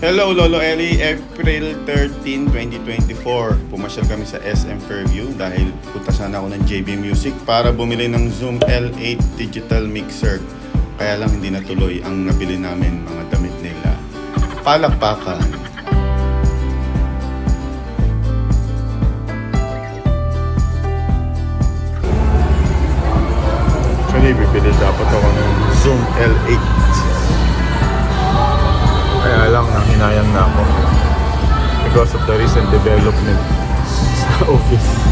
Hello Lolo Eli, April 13, 2024. Pumasyal kami sa SM Fairview dahil punta sana ako ng JB Music para bumili ng Zoom L8 digital mixer. Kaya lang hindi natuloy ang nabili namin mga damit nila. Palakpakan. Actually, bibili dapat ako ng Zoom L8. Nanghinayang na ako. Because of the recent development sa office.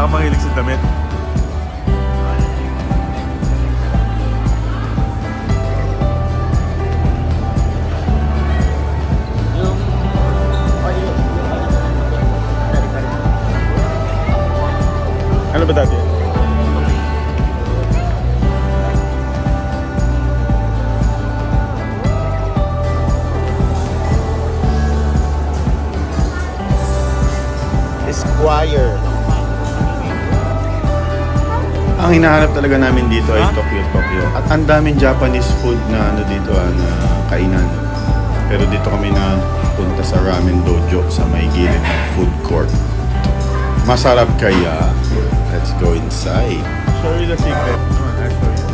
Ka mahilig sa damit? Ano ba dati? Esquire. Ang hinahanap talaga namin dito ay Tokyo Tokyo. At ang daming Japanese food na ano dito ah, na kainan. Pero dito kami na punta sa Ramen Dojo sa may gilid ng food court. Masarap kaya. Let's go inside. Show you the secret. Come on, I'll show you.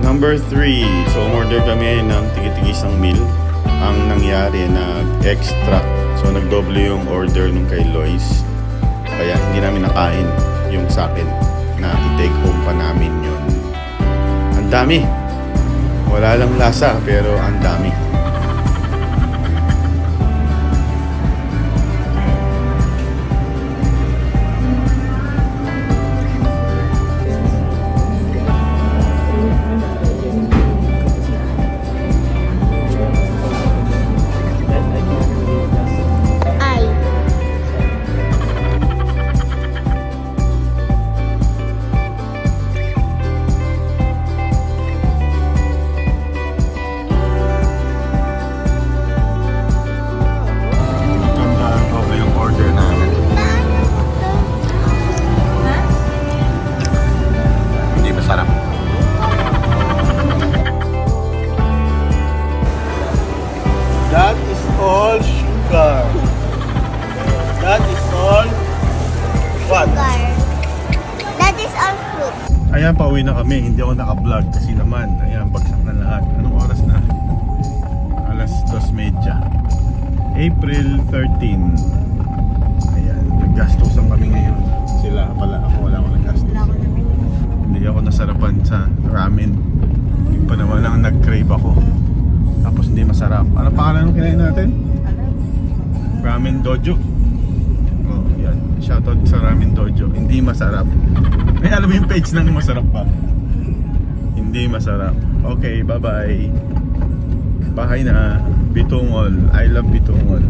Number 3. So, umorder kami ng tigi-tigisang meal. Ang nangyari na extra. So, nagdoble yung order nung kay Lois. Kaya hindi namin nakain yung sa akin na i-take home pa namin yun. Ang dami. Wala lang lasa pero ang dami. Ayan, pauwi na kami. Hindi ako naka-vlog kasi naman, ayan, bagsak na lahat. Anong oras na? Alas 2.30. April 13. Ayan, naggastusan kami ngayon. Sila pala, ako wala akong naggastos. Hindi ako nasarapan sa ramen. Yung pa naman ang nag-crave ako. Tapos hindi masarap. Ano pangalan ng kinain natin? Ramen Dojo. Shoutout sa Ramen Dojo. Hindi masarap. Ay, alam mo yung page ng masarap pa. Hindi masarap. Okay, bye-bye. Bahay na. Bitungol. I love Bitungol.